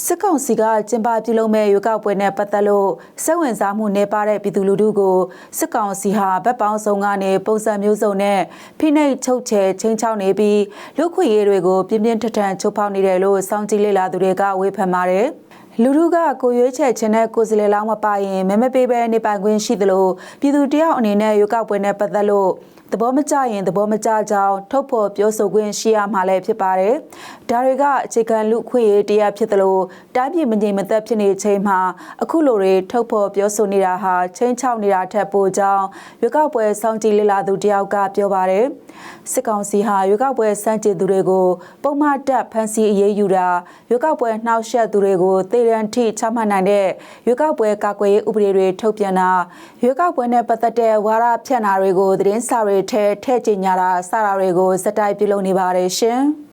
စစ်ကောင်စီကကျင်းပပြုလုပ်မဲ့ရွေးကောက်ပွဲနဲ့ပတ်သက်လို့စိတ်ဝင်စားမှုနေပါတဲ့ပြည်သူလူထုကိုစစ်ကောင်စီဟာဗက်ပေါင်းစုံကနေပုံစံမျိုးစုံနဲ့ဖိနှိပ်ချုပ်ချယ်ချင်းချောက်နေပြီးလူခွေရေးတွေကိုပြင်းပြင်းထန်ထန်ချိုးဖောက်နေတယ်လို့စောင့်ကြည့်လေ့လာသူတွေကဝေဖန်ပါတယ် လူထုကကိုရွေးချယ်ခြင်းနဲ့ကိုယ်စလေလောင်းမပါရင်မဲမပေးဘဲနေပိုင်ခွင့်ရှိသလိုပြည်သူတယောက်အနေနဲ့ရွေးကောက်ပွဲနဲ့ပတ်သက်လို့သဘောမကျရင်သဘောမကျကြောင်းထုတ်ဖော်ပြောဆိုခွင့်ရှိရမှာလည်းဖြစ်ပါတယ်။ဒါတွေကအခြေခံလူခွင့်ရေးတရားဖြစ်သလိုတိုင်းပြည်မငြိမ်မသက်ဖြစ်နေချိန်မှာအခုလိုတွေထုတ်ဖော်ပြောဆိုနေတာဟာချင်းချောက်နေတာထက်ပိုကြောင်းရွေးကောက်ပွဲစောင့်ကြည့်လေ့လာသူတယောက်ကပြောပါတယ်။စစ်ကောင်စီဟာရွေးကောက်ပွဲစန့်ကျင်သူတွေကိုပုံမှန်တက်ဖမ်းဆီးအရေးယူတာရွေးကောက်ပွဲနှောက်ယှက်သူတွေကိုတေရန်ထိချမှတ်နိုင်တဲ့ရွေးကောက်ပွဲကာကွယ်ရေးဥပဒေတွေထုတ်ပြန်တာရွေးကောက်ပွဲနဲ့ပတ်သက်တဲ့ဝါဒဖြန့်တာတွေကိုသတင်းစာတွေထဲထည့်ကြေညာတာစတာတွေကိုစက်တိုက်ပြုလုပ်နေပါတယ်ရှင်။